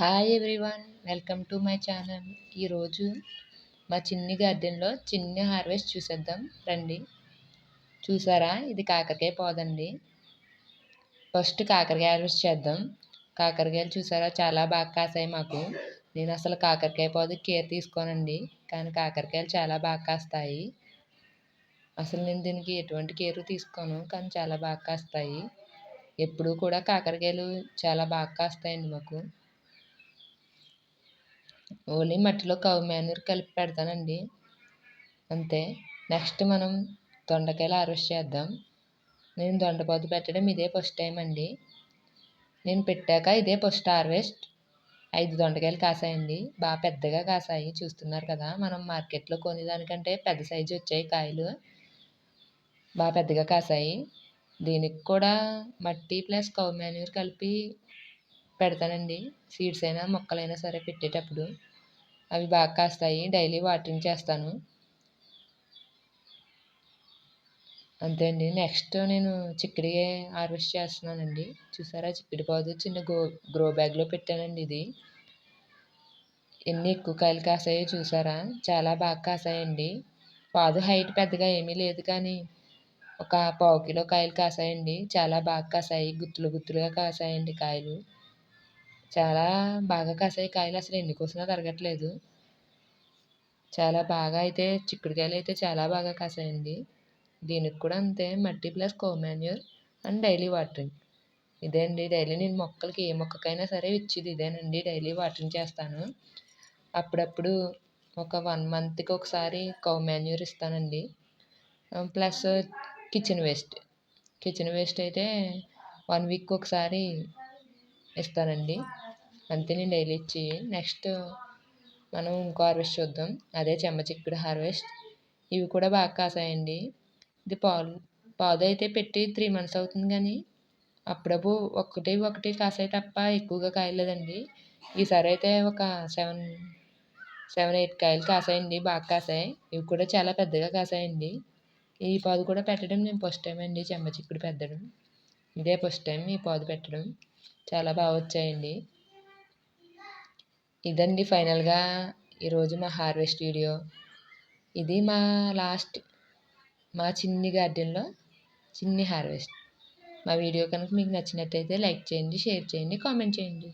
Hi everyone welcome to my channel ఈరోజు మా చిన్ని గార్డెన్లో చిన్ని హార్వెస్ట్ చూసేద్దాం. రండి. చూసారా? ఇది కాకరకాయ పోదండి. ఫస్ట్ కాకరకాయ హార్వెస్ట్ చేద్దాం. కాకరకాయలు చూసారా? చాలా బాగా కాసాయి మాకు. నేను అసలు కాకరకాయ పోదు కేర్ తీసుకోనండి. కానీ కాకరకాయలు చాలా బాగా కాస్తాయి. అసలు నేను దీనికి ఎటువంటి కేరు తీసుకోను కానీ చాలా బాగా కాస్తాయి. ఎప్పుడూ కూడా కాకరకాయలు చాలా బాగా కాస్తాయండి మాకు. ఓన్లీ మట్టిలో కవ్వు మేనూరు కలిపి పెడతానండి. అంతే. నెక్స్ట్ మనం దొండకాయలు హార్వెస్ట్ చేద్దాం. నేను దొండపాదు పెట్టడం ఇదే ఫస్ట్ టైం అండి. నేను పెట్టాక ఇదే ఫస్ట్ హార్వెస్ట్. ఐదు దొండకాయలు కాసాయండి. బాగా పెద్దగా కాసాయి. చూస్తున్నారు కదా మనం మార్కెట్లో కొనేదానికంటే పెద్ద సైజు వచ్చాయి కాయలు. బాగా పెద్దగా కాసాయి. దీనికి కూడా మట్టి ప్లస్ కౌ మాన్యూర్ కలిపి పెడతానండి. సీడ్స్ అయినా మొక్కలైనా సరే పెట్టేటప్పుడు. అవి బాగా కాస్తాయి. డైలీ వాటరింగ్ చేస్తాను. అంతే అండి. నెక్స్ట్ నేను చిక్కుడు హార్వెస్ట్ చేస్తున్నానండి. చూసారా? చిక్కుడు పాదు చిన్న గో గ్రో బ్యాగ్లో పెట్టానండి ఇది. ఎన్ని ఎక్కువ కాయలు కాసాయో చూసారా? చాలా బాగా కాసాయండి పాదు హైట్ పెద్దగా ఏమీ లేదు కానీ ఒక పావు కిలో కాయలు కాసాయండి చాలా బాగా కాసాయి గుత్తులు గుత్తులుగా కాసాయండి కాయలు. చాలా బాగా కాసాయి కాయలు అసలు ఎన్ని కోసినా తరగట్లేదు చాలా బాగా అయితే చిక్కుడుకాయలు అయితే చాలా బాగా కాసాయండి. దీనికి కూడా అంతే మట్టి plus cow manure and daily watering. ఇదే అండి డైలీ నేను మొక్కలకి ఏ మొక్కకైనా సరే ఇచ్చేది ఇదేనండి డైలీ వాటరింగ్ చేస్తాను. అప్పుడప్పుడు ఒక వన్ మంత్కి ఒకసారి కౌ మాన్యూర్ ఇస్తానండి. Plus kitchen waste. Kitchen waste అయితే వన్ వీక్ ఒకసారి ఇస్తానండి. అంతే నేను డైలీ ఇచ్చి. నెక్స్ట్ మనం ఇంకో హార్వెస్ట్ చూద్దాం. అదే చెమ్మ చిక్కుడు హార్వెస్ట్. ఇవి కూడా బాగా కాసాయండి. ఇది పాలు పాదు అయితే పెట్టి త్రీ మంత్స్ అవుతుంది కానీ అప్పుడప్పుడు ఒకటి ఒకటి కాసాయి తప్ప ఎక్కువగా కాయలేదండి. ఈసారి అయితే ఒక సెవెన్ సెవెన్ ఎయిట్ కాయలు కాసాయండి బాగా కాసాయి. ఇవి కూడా చాలా పెద్దగా కాసాయండి. ఈ పాదు కూడా పెట్టడం నేను ఫస్ట్ టైం అండి చెమ్మ చిక్కుడు పెట్టడం. ఇదే ఫస్ట్ టైం ఈ పాదు పెట్టడం. చాలా బాగా వచ్చాయండి. ఇదండి ఫైనల్గా ఈరోజు మా హార్వెస్ట్ వీడియో. ఇది మా లాస్ట్ మా చిన్ని గార్డెన్లో చిన్ని హార్వెస్ట్. మా వీడియో కనుక మీకు నచ్చినట్టయితే లైక్ చేయండి షేర్ చేయండి కామెంట్ చేయండి.